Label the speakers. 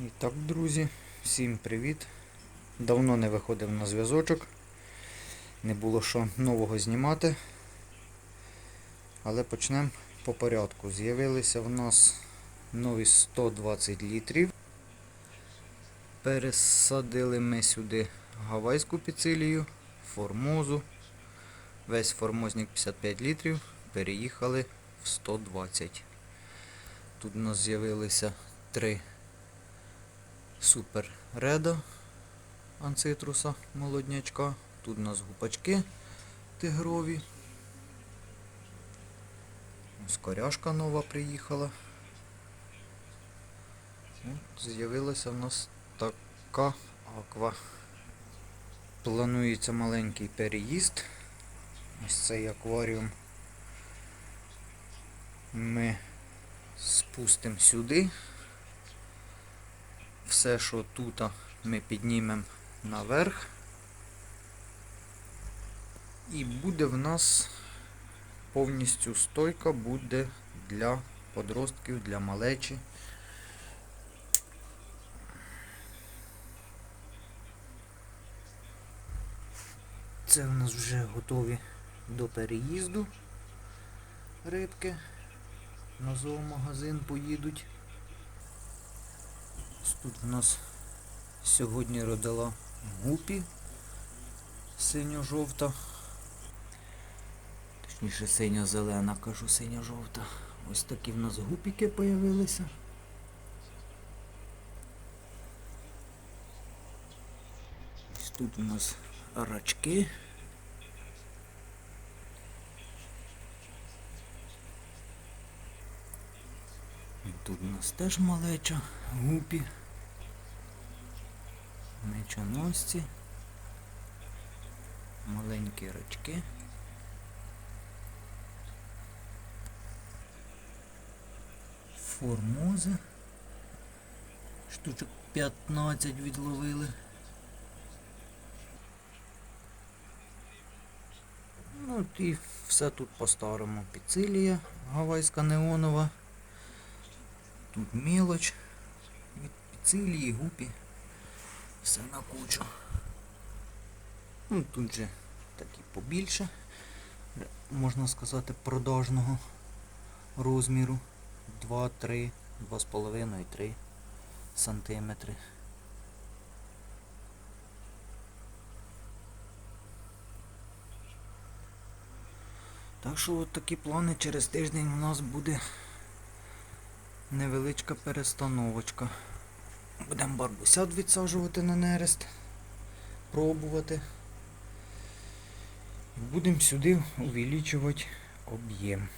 Speaker 1: І так, друзі, всім привіт. Давно не виходив на зв'язочок. Не було що нового знімати. Але почнемо по порядку. З'явилися в нас нові 120 літрів. Пересадили ми сюди гавайську піцилію, формозу. Весь формозник 55 літрів. Переїхали в 120. Тут у нас з'явилися три Супер Реда анцитруса молоднячка. Тут у нас гупачки тигрові. Ось коряшка нова приїхала. З'явилася в нас така аква. Планується маленький переїзд. Ось цей акваріум ми спустимо сюди. Все, що тут, ми піднімемо наверх. І буде в нас повністю стойка буде для подростків, для малечі. Це в нас вже готові до переїзду рибки. На зоомагазин поїдуть. Ось Тут в нас сьогодні родила гупі синьо-жовта. Точніше синьо-зелена, кажу синьо-жовта. Ось такі в нас гупіки появилися. Ось тут у нас рачки. Тут у нас теж малеча, гупі, мечоносці, маленькі рачки. Формози. Штучок 15 відловили. Ну і все тут по-старому. Піцилія гавайська неонова. Тут мелоч від піцилії, гупі. Все на кучу. Ну, тут же такі побільше, можна сказати, продажного розміру. 2, 3, 2,5 і 3 сантиметри. Так що от такі плани через тиждень у нас буде невеличка перестановочка. Будемо барбусят відсаджувати на нерест, пробувати. Будемо сюди увеличувати об'єм.